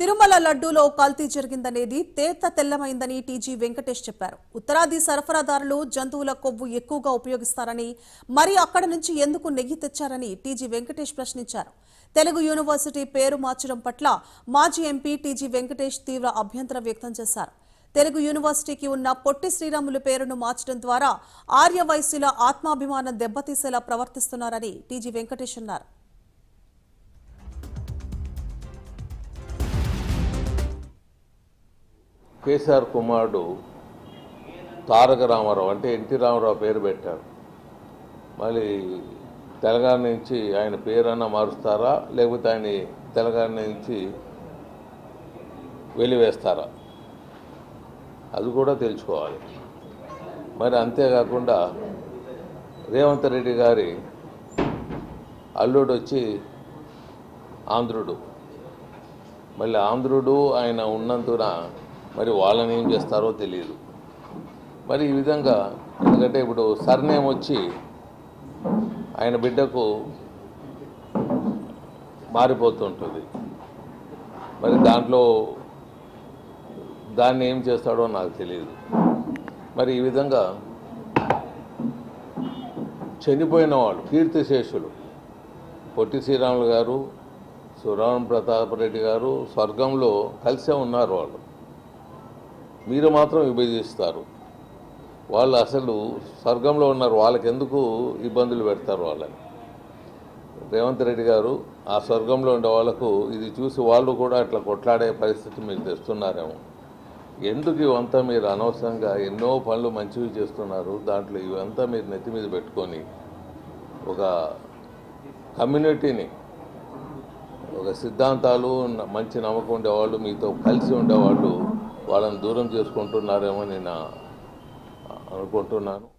తిరుమల లడ్డూలో కల్తీ జరిగిందనేది తేత తెల్లమైందని టీజీ వెంకటేష్ చెప్పారు. ఉత్తరాది సరఫరాదారులు జంతువుల కొవ్వు ఎక్కువగా ఉపయోగిస్తారని మరి అక్కడ నుంచి ఎందుకు నెయ్యి తెచ్చారని టీజీ వెంకటేష్ ప్రశ్నించారు. తెలుగు యూనివర్సిటీ పేరు మార్చడం పట్ల మాజీ ఎంపీ టీజీ వెంకటేష్ తీవ్ర అభ్యంతరం వ్యక్తం చేశారు. తెలుగు యూనివర్సిటీకి ఉన్న పొట్టి శ్రీరాములు పేరును మార్చడం ద్వారా ఆర్య ఆత్మాభిమానం దెబ్బతీసేలా ప్రవర్తిస్తున్నారని టీజీ వెంకటేష్ అన్నారు. కేసీఆర్ కుమారుడు తారక రామారావు అంటే ఎన్టీ రామారావు పేరు పెట్టారు. మళ్ళీ తెలంగాణ నుంచి ఆయన పేరన్నా మారుస్తారా? లేకపోతే ఆయన తెలంగాణ నుంచి వెలివేస్తారా? అది కూడా తెలుసుకోవాలి. మరి అంతేకాకుండా రేవంత్ రెడ్డి గారి అల్లుడు వచ్చి ఆంధ్రుడు. మళ్ళీ ఆంధ్రుడు ఆయన ఉన్నందున మరి వాళ్ళని ఏం చేస్తారో తెలియదు మరి ఈ విధంగా ఎందుకంటే ఇప్పుడు సర్నేమ్ వచ్చి ఆయన బిడ్డకు మారిపోతుంటుంది. మరి దాంట్లో దాన్ని ఏం చేస్తాడో నాకు తెలియదు మరి ఈ విధంగా చనిపోయిన వాళ్ళు కీర్తిశేషులు పొట్టి శ్రీరాములు గారు సురాం ప్రతాప్ రెడ్డి గారు స్వర్గంలో కలిసే ఉన్నారు వాళ్ళు. మీరు మాత్రం విభజిస్తారు. వాళ్ళు అసలు స్వర్గంలో ఉన్నారు. వాళ్ళకి ఎందుకు ఇబ్బందులు పెడతారు వాళ్ళని? రేవంత్ రెడ్డి గారు ఆ స్వర్గంలో ఉండే వాళ్ళకు ఇది చూసి వాళ్ళు కూడా అట్లా కొట్లాడే పరిస్థితి మీరు తెస్తున్నారేమో. ఎందుకు ఇవంతా మీరు అనవసరంగా ఎన్నో పనులు మంచివి చేస్తున్నారు? దాంట్లో ఇవంతా మీరు నెత్తి మీద పెట్టుకొని ఒక కమ్యూనిటీని ఒక సిద్ధాంతాలు మంచి నమ్మకం ఉండేవాళ్ళు మీతో కలిసి ఉండేవాళ్ళు వాళ్ళని దూరం చేసుకుంటున్నారేమో నేను అనుకుంటున్నాను.